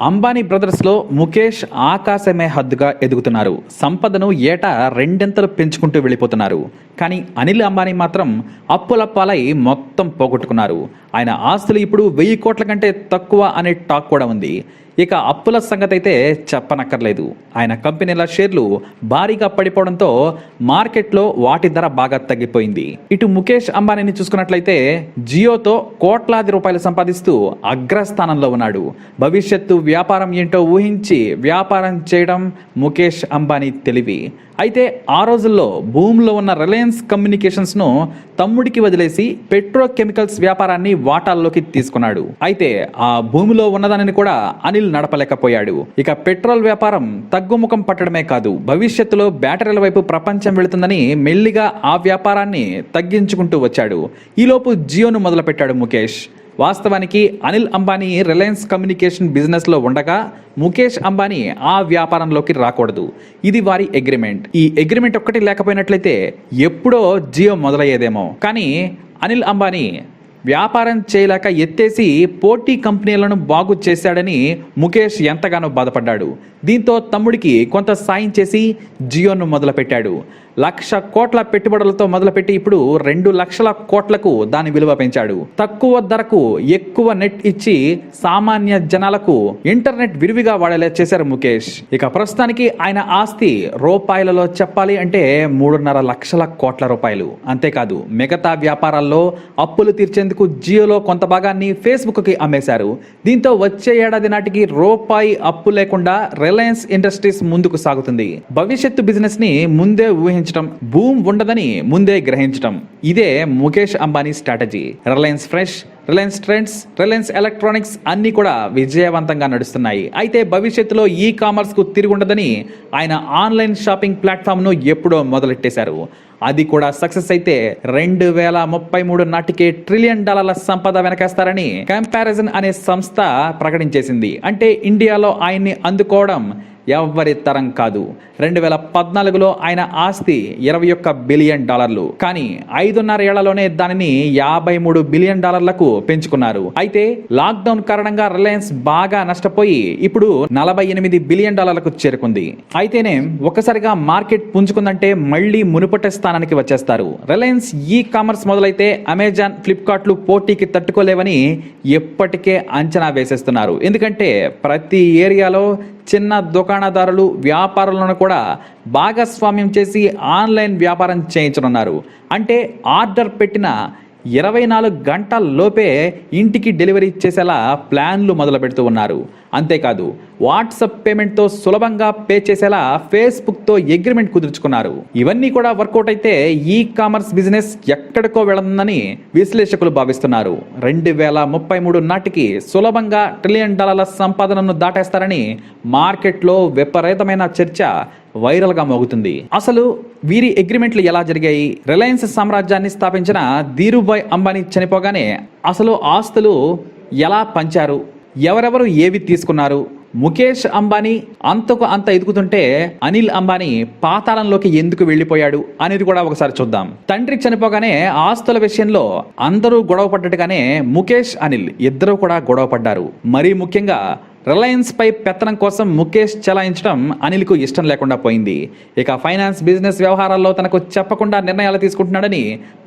అంబానీ బ్రదర్స్లో ముఖేష్ ఆకాశమే హద్దుగా ఎదుగుతున్నారు. సంపదను ఏటా రెండింతలు పెంచుకుంటూ వెళ్ళిపోతున్నారు. కానీ అనిల్ అంబానీ మాత్రం అప్పులప్పాలై మొత్తం పోగొట్టుకున్నారు. ఆయన ఆస్తులు ఇప్పుడు వెయ్యి కోట్ల కంటే తక్కువ అనే టాక్ కూడా ఉంది. ఇక అప్పుల సంగతి అయితే చెప్పనక్కర్లేదు. ఆయన కంపెనీల షేర్లు భారీగా పడిపోవడంతో మార్కెట్లో వాటి ధర బాగా తగ్గిపోయింది. ఇటు ముఖేష్ అంబానీని చూసుకున్నట్లయితే జియోతో కోట్లాది రూపాయలు సంపాదిస్తూ అగ్రస్థానంలో ఉన్నాడు. భవిష్యత్తు వ్యాపారం ఏంటో ఊహించి వ్యాపారం చేయడం ముఖేష్ అంబానీ తెలివి. అయితే ఆ రోజుల్లో భూమిలో ఉన్న రిలయన్స్ కమ్యూనికేషన్స్ను తమ్ముడికి వదిలేసి పెట్రోకెమికల్స్ వ్యాపారాన్ని వాటాల్లోకి తీసుకున్నాడు. అయితే ఆ భూమిలో ఉన్నదానిని కూడా అనిల్ నడపలేకపోయాడు. ఇక పెట్రోల్ వ్యాపారం తగ్గుముఖం పట్టడమే కాదు. భవిష్యత్తులో బ్యాటరీల వైపు ప్రపంచం వెళుతుందని మెల్లిగా ఆ వ్యాపారాన్ని తగ్గించుకుంటూ వచ్చాడు. ఈలోపు జియోను మొదలుపెట్టాడు ముఖేష్. వాస్తవానికి అనిల్ అంబానీ రిలయన్స్ కమ్యూనికేషన్ బిజినెస్లో ఉండగా ముఖేష్ అంబానీ ఆ వ్యాపారంలోకి రాకూడదు. ఇది వారి అగ్రిమెంట్. ఈ అగ్రిమెంట్ ఒక్కటి లేకపోయినట్లయితే ఎప్పుడో జియో మొదలయ్యేదేమో. కానీ అనిల్ అంబానీ వ్యాపారం చేయలేక ఎత్తేసి పోటీ కంపెనీలను బాగు చేశాడని ముఖేష్ ఎంతగానో బాధపడ్డాడు. దీంతో తమ్ముడికి కొంత సాయం చేసి జియోను మొదలుపెట్టాడు. లక్ష కోట్ల పెట్టుబడులతో మొదలుపెట్టి ఇప్పుడు రెండు లక్షల కోట్లకు దాని విలువ పెంచాడు. తక్కువ ధరకు ఎక్కువ నెట్ ఇచ్చి సామాన్య జనాలకు ఇంటర్నెట్ విరివిగా వాడేలా చేశారు ముఖేష్. ఇక ప్రస్తుతానికి ఆయన ఆస్తి రూపాయలలో చెప్పాలి అంటే మూడున్నర లక్షల కోట్ల రూపాయలు. అంతేకాదు మిగతా వ్యాపారాల్లో అప్పులు తీర్చేందుకు జియోలో కొంత భాగాన్ని ఫేస్బుక్కి అమ్మేశారు. దీంతో వచ్చే ఏడాది నాటికి రూపాయి అప్పు లేకుండా రిలయన్స్ ఇండస్ట్రీస్ ముందుకు సాగుతుంది. భవిష్యత్తు బిజినెస్ని ముందే ఊహించడం భూమ్ ఉండదని ముందే గ్రహించడం ఇదే Mukesh Ambani strategy. Reliance Fresh Reliance Trends Reliance electronics అన్ని కూడా విజయవంతంగా నడుస్తున్నాయి. అయితే భవిష్యత్తులో ఈ కామర్స్కు ఉండదని ఆయన ఆన్లైన్ షాపింగ్ ప్లాట్ఫామ్ను ఎప్పుడో మొదలెట్టేశారు. అది కూడా సక్సెస్ అయితే రెండు వేల ముప్పై మూడు నాటికే ట్రిలియన్ డాలర్ల సంపద వెనకేస్తారని కంపారిజన్ అనే సంస్థ ప్రకటించేసింది. అంటే ఇండియాలో ఆయన్ని అందుకోవడం ఎవ్వరి తరం కాదు. రెండు వేల పద్నాలుగులో ఆయన ఆస్తి ఇరవై ఒక్క బిలియన్ డాలర్లు. కానీ ఐదున్నర ఏళ్ళలోనే దానిని యాభై మూడు బిలియన్ డాలర్లకు పెంచుకున్నారు. అయితే లాక్డౌన్ కారణంగా రిలయన్స్ బాగా నష్టపోయి ఇప్పుడు నలభై ఎనిమిది బిలియన్ డాలర్లకు చేరుకుంది. అయితేనే ఒక్కసారిగా మార్కెట్ పుంజుకుందంటే మళ్ళీ మునుపటి స్థానానికి వచ్చేస్తారు. రిలయన్స్ ఈ కామర్స్ మొదలైతే అమెజాన్ ఫ్లిప్కార్ట్లు పోటీకి తట్టుకోలేవని ఎప్పటికే అంచనా వేసేస్తున్నారు. ఎందుకంటే ప్రతి ఏరియాలో చిన్న దుకాణదారులు వ్యాపారులను కూడా భాగస్వామ్యం చేసి ఆన్లైన్ వ్యాపారం చేయించనున్నారు. అంటే ఆర్డర్ పెట్టిన ఇరవై నాలుగు గంటల లోపే ఇంటికి డెలివరీ చేసేలా ప్లాన్లు మొదలు పెడుతూ ఉన్నారు. అంతేకాదు వాట్సప్ పేమెంట్తో సులభంగా పే చేసేలా ఫేస్బుక్తో అగ్రిమెంట్ కుదుర్చుకున్నారు. ఇవన్నీ కూడా వర్కౌట్ అయితే ఈ కామర్స్ బిజినెస్ ఎక్కడికో వెళుతుందని విశ్లేషకులు భావిస్తున్నారు. రెండు వేల ముప్పై మూడు నాటికి సులభంగా ట్రిలియన్ డాలర్ల సంపాదనను దాటేస్తారని మార్కెట్లో విపరీతమైన చర్చ వైరల్గా మోగుతుంది. అసలు వీరి అగ్రిమెంట్లు ఎలా జరిగాయి? రిలయన్స్ సామ్రాజ్యాన్ని స్థాపించిన ధీరుభాయ్ అంబానీ చనిపోగానే అసలు ఆస్తులు ఎలా పంచారు? ఎవరెవరు ఏవి తీసుకున్నారు? ముఖేష్ అంబానీ అంతకు అంత ఎదుగుతుంటే అనిల్ అంబానీ పాతాళంలోకి ఎందుకు వెళ్ళిపోయాడు అనేది కూడా ఒకసారి చూద్దాం. తండ్రి చనిపోగానే ఆస్తుల విషయంలో అందరూ గొడవ పడ్డట్టుగానే ముఖేష్ అనిల్ ఇద్దరు కూడా గొడవ పడ్డారు మరీ ముఖ్యంగా రిలయన్స్ పై పెత్తనం కోసం ముఖేష్ చలాయించడం అనిల్కు ఇష్టం లేకుండా పోయింది. ఇక ఫైనాన్స్ బిజినెస్ వ్యవహారాల్లో తనకు చెప్పకుండా నిర్ణయాలు తీసుకుంటున్నాడని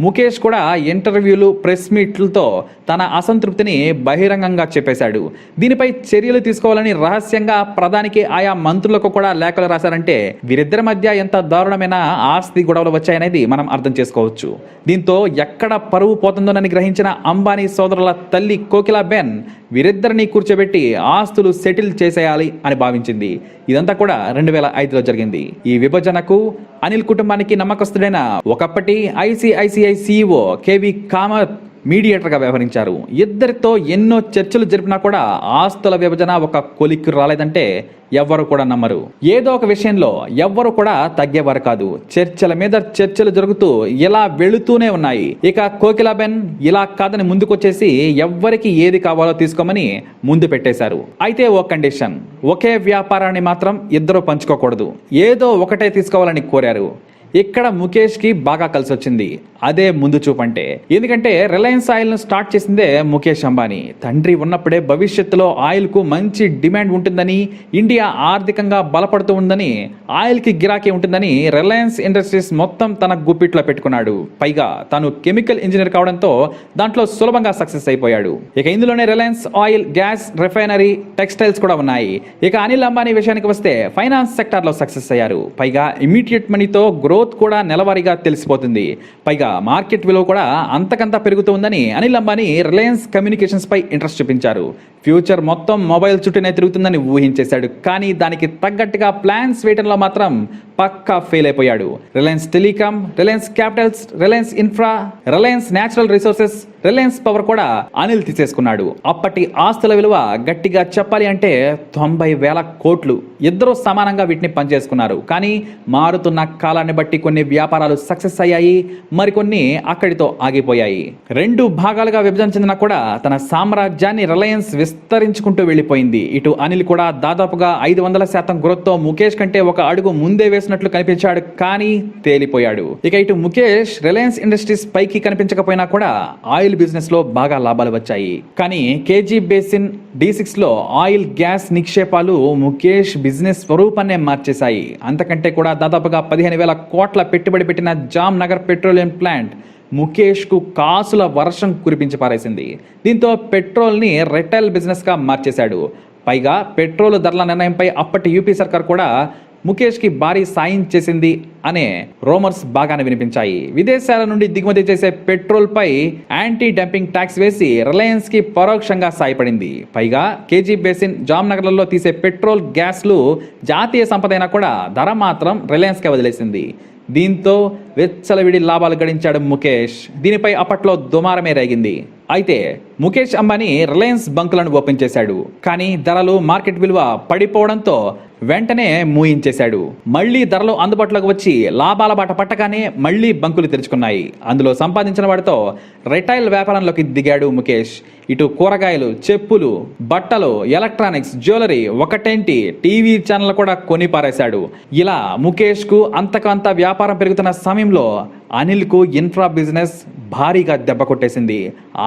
ముఖేష్ కూడా ఇంటర్వ్యూలు ప్రెస్ మీట్లతో తన అసంతృప్తిని బహిరంగంగా చెప్పేశాడు. దీనిపై చర్యలు తీసుకోవాలని రహస్యంగా ప్రధానికి ఆయా మంత్రులకు కూడా లేఖలు రాశారంటే వీరిద్దరి మధ్య ఎంత దారుణమైన ఆస్తి గొడవలు వచ్చాయనేది మనం అర్థం చేసుకోవచ్చు. దీంతో ఎక్కడ పరువు పోతుందోనని గ్రహించిన అంబానీ సోదరుల తల్లి కోకిలాబెన్ వీరిద్దరిని కూర్చోబెట్టి ఆస్తులు సెటిల్ చేసేయాలి అని భావించింది. ఇదంతా కూడా రెండు వేల ఐదులో జరిగింది. ఈ విభజనకు అనిల్ కుటుంబానికి నమ్మకస్తుడైన ఒకప్పటి ICICI CEO K V Kamath మీడియేటర్గా వ్యవహరించారు. ఇద్దరితో ఎన్నో చర్చలు జరిపినా కూడా ఆస్తుల విభజన ఒక కొలిక్కి రాలేదంటే ఎవ్వరు కూడా నమ్మరు. ఏదో ఒక విషయంలో ఎవ్వరు కూడా తగ్గేవారు కాదు. చర్చల మీద చర్చలు జరుగుతూ ఇలా వెళుతూనే ఉన్నాయి. ఇక కోకిలాబెన్ ఇలా కాదని ముందుకొచ్చేసి ఎవ్వరికి ఏది కావాలో తీసుకోమని ముందు పెట్టేశారు. అయితే ఓ కండిషన్. ఒకే వ్యాపారాన్ని మాత్రం ఇద్దరు పంచుకోకూడదు. ఏదో ఒకటే తీసుకోవాలని కోరారు. ఇక్కడ ముఖేష్కి బాగా కలిసి వచ్చింది అదే ముందు చూపు అంటే ఎందుకంటే రిలయన్స్ ఆయిల్ను స్టార్ట్ చేసిందే ముఖేష్ అంబానీ. తండ్రి ఉన్నప్పుడే భవిష్యత్తులో ఆయిల్కు మంచి డిమాండ్ ఉంటుందని ఇండియా ఆర్థికంగా బలపడుతూ ఉందని ఆయిల్కి గిరాకీ ఉంటుందని రిలయన్స్ ఇండస్ట్రీస్ మొత్తం తన గుప్పిట్లో పెట్టుకున్నాడు. పైగా తాను కెమికల్ ఇంజనీర్ కావడంతో దాంట్లో సులభంగా సక్సెస్ అయిపోయాడు. ఇక ఇందులోనే Reliance oil gas refinery textiles కూడా ఉన్నాయి. ఇక అనిల్ అంబానీ విషయానికి వస్తే ఫైనాన్స్ సెక్టార్లో సక్సెస్ అయ్యారు. పైగా ఇమీడియట్ మనీతో గ్రోత్ కూడా నెలవారీగా తెలిసిపోతుంది. పైగా మార్కెట్ విలువ కూడా అంతకంతా పెరుగుతుందని అనిల్ అంబానీ రిలయన్స్ కమ్యూనికేషన్స్ పై ఇంట్రెస్ట్ చూపించారు. ఫ్యూచర్ మొత్తం మొబైల్ చుట్టూనే తిరుగుతుందని ఊహించేశాడు. కానీ దానికి తగ్గట్టుగా ప్లాన్స్ వేయడంలో మాత్రం పక్కా ఫెయిల్ అయిపోయాడు. Reliance Telecom Reliance Capitals Reliance Infra Reliance Natural Resources Reliance Power కూడా అనిల్ తీసేసుకున్నాడు. అప్పటి ఆస్తుల విలువ గట్టిగా చెప్పాలి అంటే తొంభై వేల కోట్లు. ఇద్దరూ సమానంగా వీటిని పనిచేసుకున్నారు. కానీ మారుతున్న కాలాన్ని బట్టి కొన్ని వ్యాపారాలు సక్సెస్ అయ్యాయి మరికొన్ని అక్కడితో ఆగిపోయాయి. రెండు భాగాలుగా విభజన చెందిన కూడా తన సామ్రాజ్యాన్ని రిలయన్స్ విస్తరించుకుంటూ వెళ్ళిపోయింది. ఇటు అనిల్ కూడా దాదాపుగా ఐదు వందల శాతం గ్రోత్తో ముఖేష్ కంటే ఒక అడుగు ముందే వేసినట్లు కనిపించాడు కానీ తేలిపోయాడు. ఇక ఇటు ముఖేష్ రిలయన్స్ ఇండస్ట్రీస్ పైకి కనిపించకపోయినా కూడా ఆయిల్ బిజినెస్లో బాగా లాభాలు వచ్చాయి. కానీ కేజీ బేసిన్ డి సిక్స్లో ఆయిల్ గ్యాస్ నిక్షేపాలు ముఖేష్ బిజినెస్ స్వరూపాన్నే మార్చేశాయి. అంతకంటే కూడా దాదాపుగా పదిహేను వేల కోట్ల పెట్టుబడి పెట్టిన జామ్ నగర్ పెట్రోలియం ప్లాంట్ ముఖేష్కు కాసుల వర్షం కురిపించి పారేసింది. దీంతో పెట్రోల్ని రిటైల్ బిజినెస్గా మార్చేశాడు. పైగా పెట్రోల్ ధరల నిర్ణయంపై అప్పటి యూపీ సర్కార్ కూడా ముఖేష్కి భారీ సాయం చేసింది అనే రోమర్స్ బాగానే వినిపించాయి. విదేశాల నుండి దిగుమతి చేసే పెట్రోల్ పై యాంటీ డంపింగ్ ట్యాక్స్ వేసి రిలయన్స్కి పరోక్షంగా సాయపడింది. పైగా కేజీ బేసిన్ జామ్నగర్లలో తీసే పెట్రోల్ గ్యాస్లు జాతీయ సంపదైనా కూడా ధర మాత్రం రిలయన్స్కే వదిలేసింది. దీంతో వెచ్చలవిడి లాభాలు గడించాడు ముఖేష్. దీనిపై అప్పట్లో దుమారమే రేగింది. అయితే ముఖేష్ అంబానీ రిలయన్స్ బంకులను ఓపెన్ చేశాడు. కానీ ధరలు మార్కెట్ విలువ పడిపోవడంతో వెంటనే మూయించేశాడు. మళ్ళీ ధరలు అందుబాటులోకి వచ్చి లాభాల బాట పట్టగానే మళ్ళీ బంకులు తెరుచుకున్నాయి. అందులో సంపాదించిన వాడితో రిటైల్ వ్యాపారంలోకి దిగాడు ముఖేష్. ఇటు కూరగాయలు చెప్పులు బట్టలు ఎలక్ట్రానిక్స్ జ్యువెలరీ ఒకటేంటి టీవీ ఛానల్ కూడా కొని పారేశాడు. ఇలా ముఖేష్కు అంతకంత వ్యాపారం పెరుగుతున్న సమయంలో అనిల్కు ఇన్ఫ్రా బిజినెస్ భారీగా దెబ్బ కొట్టేసింది.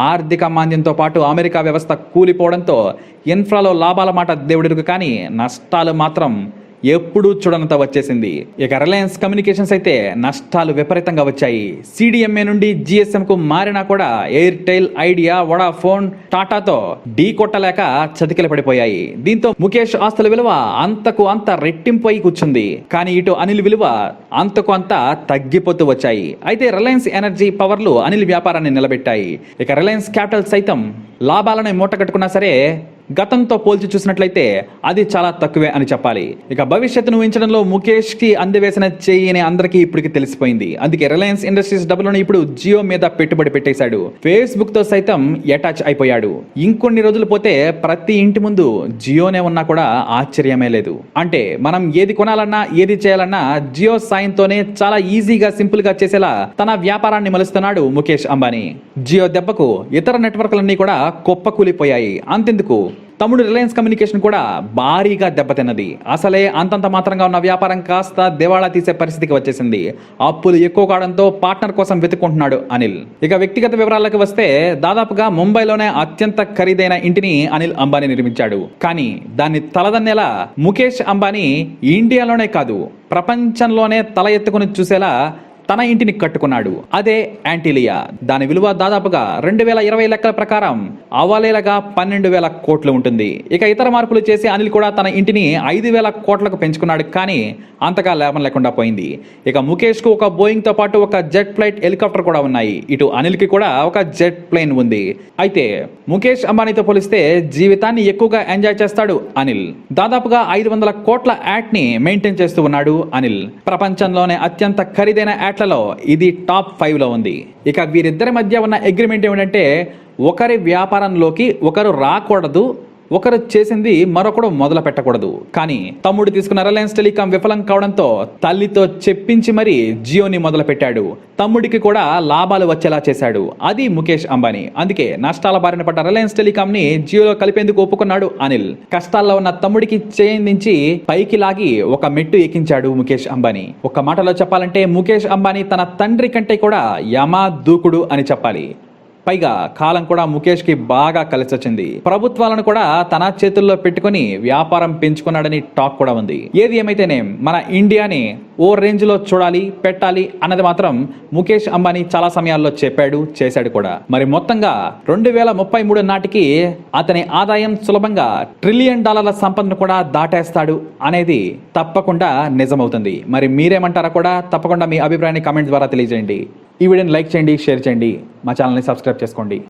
ఆర్థిక మాంద్యంతో పాటు అమెరికా వ్యవస్థ కూలిపోవడంతో ఇన్ఫ్రాలో లాభాల మాట దేవుడికి కానీ నష్టాలు మాత్రం ఎప్పుడూ చూడనంత వచ్చేసింది. ఇక రిలయన్స్ కమ్యూనికేషన్స్ అయితే నష్టాలు విపరీతంగా వచ్చాయి. సిడిఎంఏ నుండి జిఎస్ఎం కు మారినా కూడా ఎయిర్టెల్ ఐడియా వడాఫోన్ టాటాతో ఢీ కొట్టలేక చతికిల పడిపోయాయి. దీంతో ముఖేష్ ఆస్తుల విలువ అంతకు అంత రెట్టింపు అయి కూర్చుంది. కానీ ఇటు అనిల్ విలువ అంతకు అంత తగ్గిపోతూ వచ్చాయి. అయితే రిలయన్స్ ఎనర్జీ పవర్లు అనిల్ వ్యాపారాన్ని నిలబెట్టాయి. ఇక రిలయన్స్ క్యాపిటల్ సైతం లాభాలను మూటగట్టుకున్నా సరే గతంతో పోల్చి చూసినట్లయితే అది చాలా తక్కువే అని చెప్పాలి. ఇక భవిష్యత్తును ఊహించడంలో ముఖేష్కి అందివేసిన చెయ్యి అని అందరికీ ఇప్పటికి తెలిసిపోయింది. అందుకే రిలయన్స్ ఇండస్ట్రీస్ డబ్బులను ఇప్పుడు జియో మీద పెట్టుబడి పెట్టేశాడు. ఫేస్బుక్తో సైతం అటాచ్ అయిపోయాడు. ఇంకొన్ని రోజులు పోతే ప్రతి ఇంటి ముందు జియోనే ఉన్నా కూడా ఆశ్చర్యమే లేదు. అంటే మనం ఏది కొనాలన్నా ఏది చేయాలన్నా జియో సాయంతోనే చాలా ఈజీగా సింపుల్గా చేసేలా తన వ్యాపారాన్ని మలుస్తున్నాడు ముఖేష్ అంబానీ. జియో దెబ్బకు ఇతర నెట్వర్క్లన్నీ కూడా కుప్పకూలిపోయాయి. అంతెందుకు? తమ్ముడు రిలయన్స్ కమ్యూనికేషన్ కూడా భారీగా దెబ్బతిన్నది. అసలే అంతంత మాత్రంగా ఉన్న వ్యాపారం కాస్త దివాళా తీసే పరిస్థితికి వచ్చేసింది. అప్పులు ఎక్కువ కావడంతో పార్ట్నర్ కోసం వెతుక్కుంటున్నాడు అనిల్. ఇక వ్యక్తిగత వివరాలకు వస్తే దాదాపుగా ముంబైలోనే అత్యంత ఖరీదైన ఇంటిని అనిల్ అంబానీ నిర్మించాడు. కానీ దాన్ని తలదన్నేలా ముఖేష్ అంబానీ ఇండియాలోనే కాదు ప్రపంచంలోనే తల ఎత్తుకుని చూసేలా తన ఇంటిని కట్టుకున్నాడు. అదే యాంటీలియా. దాని విలువ దాదాపుగా రెండు వేల ఇరవై లెక్కల ప్రకారం అవలేలగా పన్నెండు వేల కోట్లు ఉంటుంది. ఇక ఇతర మార్పులు చేసి అనిల్ కూడా తన ఇంటిని ఐదు వేల కోట్లకు పెంచుకున్నాడు కానీ అంతగా లాభం లేకుండా పోయింది. ఇక ముఖేష్కు ఒక బోయింగ్తో పాటు ఒక జెట్ ఫ్లైట్ హెలికాప్టర్ కూడా ఉన్నాయి. ఇటు అనిల్కి కూడా ఒక జెట్ ప్లేన్ ఉంది. అయితే ముఖేష్ అంబానీతో పోలిస్తే జీవితాన్ని ఎక్కువగా ఎంజాయ్ చేస్తాడు అనిల్. దాదాపుగా ఐదు వందల కోట్ల యాట్ని మెయింటైన్ చేస్తూ ఉన్నాడు అనిల్. ప్రపంచంలోనే అత్యంత ఖరీదైన యాట్లలో ఇది టాప్ ఫైవ్లో ఉంది. ఇక వీరిద్దరి మధ్య ఉన్న అగ్రిమెంట్ ఏమిటంటే ఒకరి వ్యాపారంలోకి ఒకరు రాకూడదు ఒకరు చేసింది మరొకడు మొదలు పెట్టకూడదు. కానీ తమ్ముడు తీసుకున్న రిలయన్స్ టెలికాం విఫలం కావడంతో తల్లితో చెప్పించి మరీ జియోని మొదలు పెట్టాడు. తమ్ముడికి కూడా లాభాలు వచ్చేలా చేశాడు. అది ముఖేష్ అంబానీ. అందుకే నష్టాల బారిన పడ్డ రిలయన్స్ టెలికాం ని జియోలో కలిపేందుకు ఒప్పుకున్నాడు అనిల్. కష్టాల్లో ఉన్న తమ్ముడికి చేయించి పైకి లాగి ఒక మెట్టు ఎక్కించాడు ముఖేష్ అంబానీ. ఒక మాటలో చెప్పాలంటే ముఖేష్ అంబానీ తన తండ్రి కంటే కూడా యమా దూకుడు అని చెప్పాలి. పైగా కాలం కూడా ముఖేష్కి బాగా కలిసి వచ్చింది ప్రభుత్వాలను కూడా తన చేతుల్లో పెట్టుకొని వ్యాపారం పెంచుకున్నాడని టాక్ కూడా ఉంది. ఏది ఏమైతేనే మన ఇండియాని ఓ రేంజ్లో చూడాలి పెట్టాలి అన్నది మాత్రం ముఖేష్ అంబానీ చాలా సమయాల్లో చెప్పాడు చేశాడు కూడా. మరి మొత్తంగా రెండు వేల ముప్పై మూడు నాటికి అతని ఆదాయం సులభంగా ట్రిలియన్ డాలర్ల సంపదను కూడా దాటేస్తాడు అనేది తప్పకుండా నిజమవుతుంది. మరి మీరేమంటారా కూడా? తప్పకుండా మీ అభిప్రాయాన్ని కామెంట్ ద్వారా తెలియజేయండి. ఈ వీడియోని లైక్ చేయండి షేర్ చేయండి. మా ఛానల్ని సబ్స్క్రైబ్ చేసుకోండి.